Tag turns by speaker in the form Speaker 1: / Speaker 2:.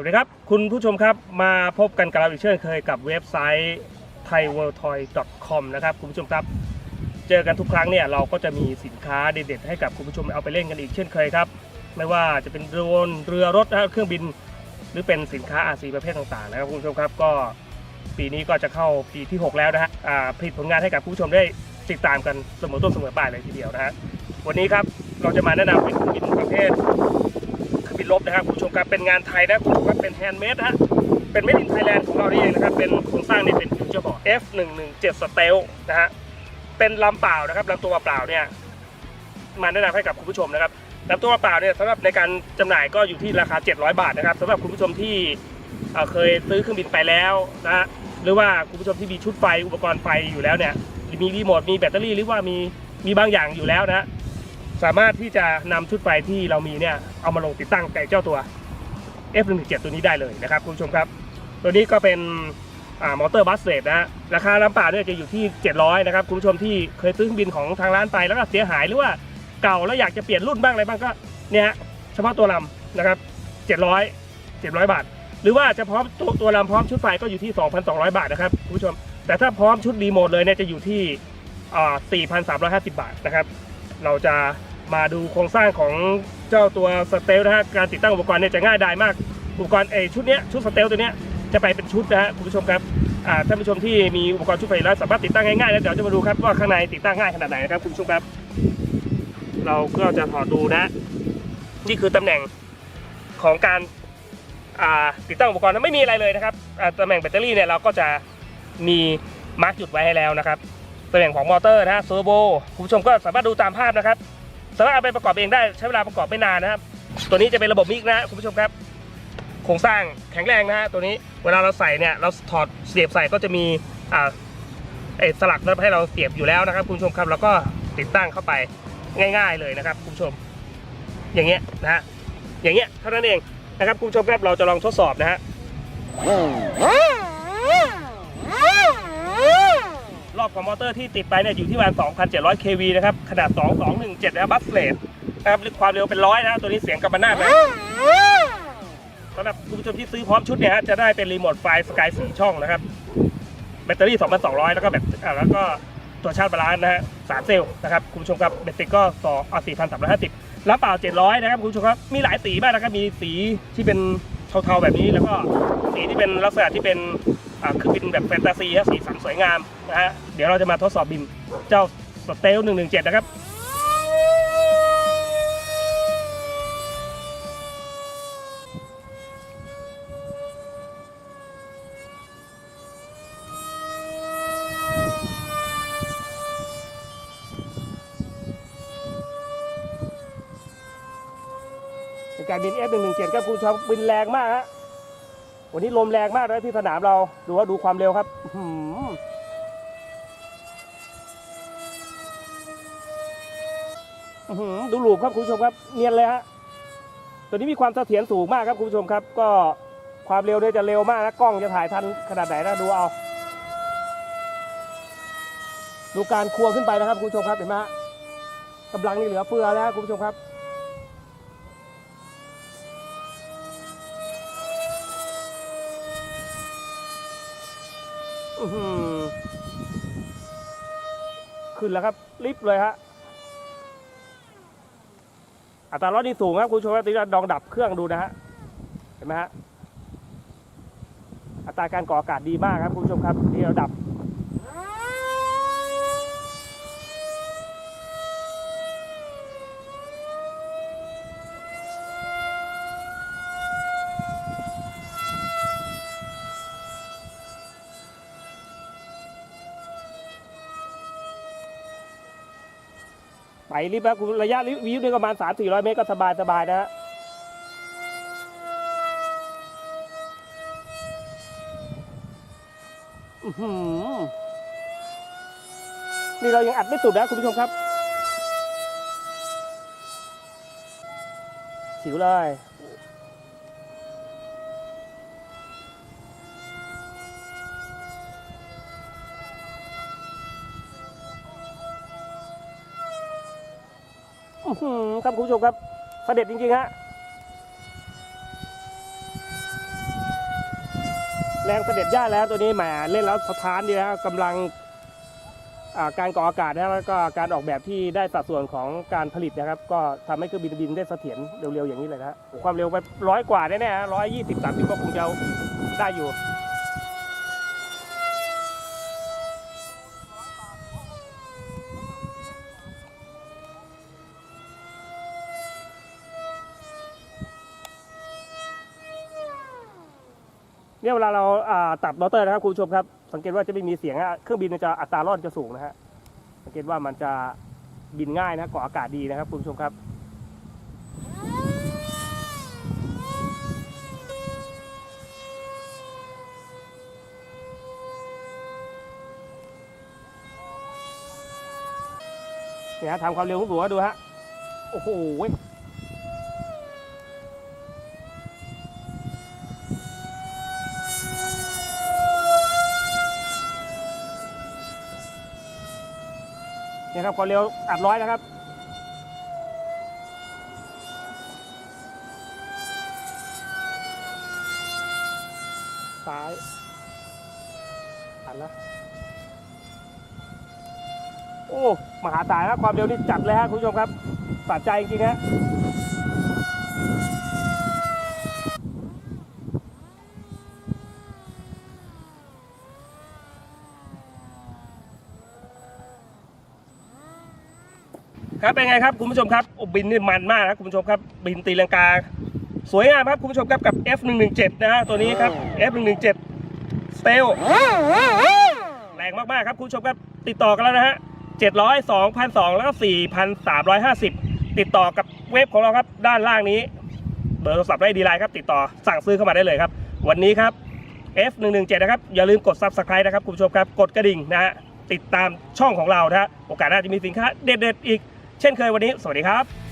Speaker 1: สวัสดีครับ คุณผู้ชมครับมาพบกันกับเราอีกเช่นเคยกับเว็บไซต์ thaiworldtoy.com นะครับคุณผู้ชมครับ เจอกันทุกครั้งเนี่ยเราก็จะมีสินค้าเด็ดๆให้กับคุณผู้ชมเอาไปเล่นกันอีกเช่นเคยครับ ไม่ว่าจะเป็นโดรนเรือรถเครื่องบิน หรือเป็นสินค้าอาซีประเภทต่างๆนะครับคุณผู้ชมครับก็ปีนี้ก็จะเข้าปีที่ 6 แล้วนะฮะผลิตผลงานให้กับผู้ชมได้ติดตามกันเสมอต้นเสมอปลายเลยทีเดียวนะฮะวันนี้ครับเราจะมาแนะนำเป็นเครื่องบินประเภท บินลบนะครับคุณผู้ชมครับเป็นงานไทยนะคุณผู้ชมครับเป็นแฮนด์เมดนะฮะเป็น made in Thailand ของเราเองนะครับเป็นโครงสร้างนี่เป็นฟิวเจอร์บอร์ด F117 Stealth นะฮะเป็นลำเปล่านะครับลำตัวเปล่าเนี่ยมาแนะนำให้กับคุณผู้ชมนะครับลำตัวเปล่าเนี่ยสำหรับในการจำหน่ายก็อยู่ที่ราคา 700 บาทนะครับสำหรับคุณผู้ชมที่เเคยซื้อเครื่องบินไปแล้วนะหรือว่าคุณผู้ชมที่มีชุดไฟอุปกรณ์ไฟอยู่แล้วเนี่ยมีรีโมทมีแบตเตอรี่หรือว่ามีมีบางอย่างอยู่แล้วนะ สามารถที่จะนำชุดไฟที่เรามีเนี่ยเอามาลงติดตั้งกับเจ้าตัว F117 ตัวนี้ได้เลยนะครับคุณผู้ชมครับ ตัวนี้ก็เป็นอมอเตอร์บัสเลดนะฮะราคาน้ำเปล่าเนี่ยจะอยู่ที่ 700นะครับคุณผู้ชมที่เคยซื้อเครื่องบินของทางร้านไปแล้วก็เสียหายหรือว่าเก่าแล้วอยากจะเปลี่ยนรุ่นบ้างอะไรบ้างก็เนี่ยเฉพาะตัวลำนะครับ 700 700 บาท หรือว่าจะพร้อมตัวตัวลำพร้อมชุดไฟก็อยู่ที่ 2,200 บาทนะครับคุณผู้ชม แต่ถ้าพร้อมชุดรีโมทเลยเนี่ยจะอยู่ที่อ่า4,350 บาทนะครับ เราจะ มาดูโครงสร้างของเจ้าตัวสเตลนะฮะการติดตั้งอุปกรณ์เนี่ยจะง่ายดายมาก อุปกรณ์เอชุดเนี้ยชุดสเตลตัวเนี้ยจะไปเป็นชุดนะฮะคุณผู้ชมครับอ่าท่านผู้ชมที่มีอุปกรณ์ชุดไฟแล้วสามารถติดตั้งง่ายๆแล้วเดี๋ยวจะมาดูครับว่าข้างในติดตั้งง่ายขนาดไหนนะครับคุณผู้ชมครับ เราก็จะถอดดูนะ นี่คือตำแหน่งของการติดตั้งอุปกรณ์ไม่มีอะไรเลยนะครับตำแหน่งแบตเตอรี่เนี่ยเราก็จะมีมาร์กจุดไว้ให้แล้วนะครับตำแหน่งของมอเตอร์นะฮะเซอร์โบคุณผู้ชมก็สามารถดูตามภาพนะครับ สามารถเอาไปประกอบเองได้ใช้เวลาประกอบไม่นานนะครับ ตัวนี้จะเป็นระบบมิกนะคุณผู้ชมครับโครงสร้างแข็งแรงนะฮะตัวนี้เวลาเราใส่เนี่ยเราถอดเสียบใส่ก็จะมีอ่าไอ้สลักนั้นให้เราเสียบอยู่แล้วนะครับ คุณผู้ชมครับแล้วก็ติดตั้งเข้าไปง่าย ๆเลยนะครับ คุณผู้ชม อย่างเงี้ยนะฮะอย่างเงี้ยเท่านั้นเองนะครับคุณผู้ชมครับเราจะลองทดสอบนะฮะ รอบของมอเตอร์ที่ติดไปเนี่ยอยู่ที่ประมาณ2,700 kV นะครับ ขนาด 2217 นะครับบัสเลดนะครับความเร็วเป็นร้อยนะฮะตัวนี้เสียงกับบรรนาดนะสำหรับคุณผู้ชมที่ซื้อพร้อมชุดเนี่ยฮะจะได้เป็นรีโมทไฟสกายสี่ช่องนะครับ แบตเตอรี่ 2,200 แล้วก็แบตแล้วก็ตัวชาร์จบาลานซ์นะฮะสามเซลล์นะครับ คุณผู้ชมครับแบตเตอรี่ก็ต่อเอา4,350แล้วเปล่า700นะครับ คุณผู้ชมครับ มีหลายสีมากนะครับ มีสีที่เป็นเทาๆแบบนี้ แล้วก็สีที่เป็นลักษณะที่เป็น อ่าคือบินแบบแฟนตาซีฮะสีสันสวยงามนะฮะเดี๋ยวเราจะมาทดสอบบินเจ้าสเตล117 นะครับเป็นการบิน F117 ครับคุณผู้ชมบินแรงมากฮะ วันนี้ลมแรงมากเลยที่สนามเรา ดูว่าดูความเร็วครับดูหลูบครับคุณผู้ชมครับ เนียนเลยฮะ ตัวนี้มีความเสถียรสูงมากครับคุณผู้ชมครับ ก็ความเร็วเนี่ยจะเร็วมากนะกล้องจะถ่ายทันขนาดไหนนะดูเอา ดูการควงขึ้นไปนะครับคุณผู้ชมครับเห็นไหมฮะกำลังนี่เหลือเฟือแล้วคุณผู้ชมครับ อื้อหือ ขึ้นแล้วครับ ลิฟเลยฮะอัตราร้อนี่สูงครับ คุณผู้ชมครับตีนนี้เราลองดับเครื่องดูนะฮะเห็นไหมฮะอัตราการก่ออากาศดีมากครับ คุณผู้ชมครับนี่เราดับ ไปรีบนะคุณระยะวิวนี่ประมาณสามสี่ร้อยเมตรก็สบายสบายนะฮะนี่เรายังอัดไม่สุดนะคุณผู้ชมครับ สิวเลยอื้อหือ ครับคุณผู้ชมครับเสด็จจริงๆฮะแรงเสด็จย่าแล้วตัวนี้แหมเล่นแล้วสถานดีนะกำลังการก่ออากาศนะแล้วก็การออกแบบที่ได้สัดส่วนของการผลิตนะครับ ก็ทำให้เครื่องบินบินได้เสถียรเร็วๆอย่างนี้เลยนะฮะความเร็วไปร้อยกว่าแน่ๆร้อยยี่สิบสามสิบก็คงจะได้อยู่ เนี่ยเวลาเราตัดมอเตอร์นะครับคุณผู้ชมครับ สังเกตว่าจะไม่มีเสียงเครื่องบินจะอัตราร่อนจะสูงนะฮะสังเกตว่ามันจะบินง่ายนะเกาะอากาศดีนะครับคุณผู้ชมครับเนี่ยทำความเร็วของหัวดูฮะ โอ้โห นี่ครับความเร็วอัดร้อยนะครับซ้ายอัดแล้วโอ้มหาตายครับความเร็วนี่จัดเลยฮะคุณผู้ชมครับสะใจจริงๆฮะ ครับเป็นไงครับคุณผู้ชมครับบินนี่มันมากนะคุณผู้ชมครับบินตีลังกา สวยงามครับคุณผู้ชมครับกับ F117 นะฮะตัวนี้ครับ F117 s t e l แรงมากๆครับคุณผู้ชมครับติดต่อกันแล้วนะฮะ700 2,200แล้วก็4,350 ติดต่อกับเว็บของเราครับด้านล่างนี้เบอร์โทรศัพท์ได้ดีไลน์ครับติดต่อสั่งซื้อเข้ามาได้เลยครับ วันนี้ครับ F117 นะครับอย่าลืมกด Subscribe นะครับคุณผู้ชมครับกดกระดิ่งนะฮะติดตามช่องของเรานะฮะโอกาสหน้าจะมีสินค้าเด็ดๆอีก เช่นเคยวันนี้ สวัสดีครับ